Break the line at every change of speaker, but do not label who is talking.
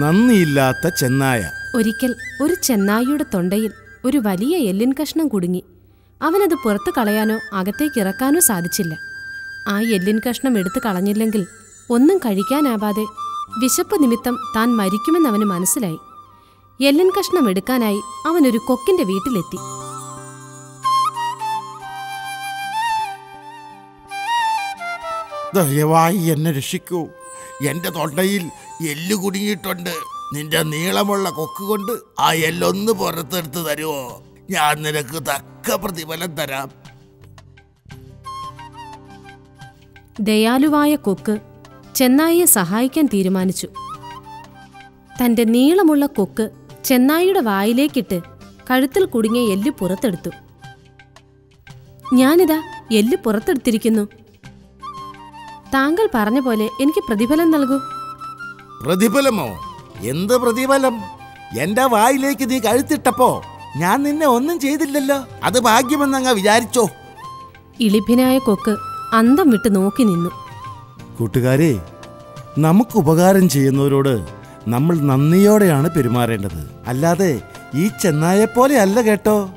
നന്ദിയില്ലാത്ത ചെന്നായ.
ഒരിക്കൽ ഒരു ചെന്നായിയുടെ തൊണ്ടയിൽ ഒരു വലിയ എല്ലിൻ കഷ്ണം കുടുങ്ങി. അവനത് പുറത്തു കളയാനോ അകത്തേക്ക് ഇറക്കാനോ സാധിച്ചില്ല. ആ എല്ലിൻ കഷ്ണം എടുത്തു കളഞ്ഞില്ലെങ്കിൽ ഒന്നും കഴിക്കാനാവാതെ വിശപ്പ് നിമിത്തം താൻ മരിക്കുമെന്ന് അവന് മനസ്സിലായി. എല്ലിൻ കഷ്ണം എടുക്കാനായി അവനൊരു കൊക്കിന്റെ വീട്ടിലെത്തി.
ദയവായി എന്നെ രക്ഷിക്കൂ. എന്റെ തൊണ്ടയിൽ എല്ല് കുടുങ്ങിയിട്ടുണ്ട്. നിന്റെ നീളമുള്ള കൊക്ക് കൊണ്ട് ആ എല്ലൊന്ന് പുറത്തെടുത്ത് തരുമോ ഞാൻ നിനക്ക് തക്ക പ്രതിഫലം തരാം.
ദയാലുവായ കൊക്ക് ചെന്നായിയെ സഹായിക്കാൻ തീരുമാനിച്ചു. തന്റെ നീളമുള്ള കൊക്ക് ചെന്നായിയുടെ വായിലേക്കിട്ട് കഴുത്തിൽ കുടുങ്ങിയ എല്ല് പുറത്തെടുത്തു. ഞാനിതാ എല്ല് പുറത്തെടുത്തിരിക്കുന്നു. താങ്കൾ പറഞ്ഞ പോലെ എനിക്ക് പ്രതിഫലം നൽകൂ.
പ്രതിഫലമോ? എന്ത് പ്രതിഫലം? എന്റെ വായിലേക്ക് നീ കഴുത്തിട്ടപ്പോ ഞാൻ നിന്നെ ഒന്നും ചെയ്തില്ലല്ലോ. അത് ഭാഗ്യമെന്നങ്ങ വിചാരിച്ചോ.
ഇളിഭിനായ കൊക്ക് അന്തം വിട്ട് നോക്കി നിന്നു.
കൂട്ടുകാരെ നമുക്ക് ഉപകാരം ചെയ്യുന്നവരോട് നമ്മൾ നന്ദിയോടെയാണ് പെരുമാറേണ്ടത്. അല്ലാതെ ഈ ചെന്നായെപ്പോലെ അല്ല കേട്ടോ.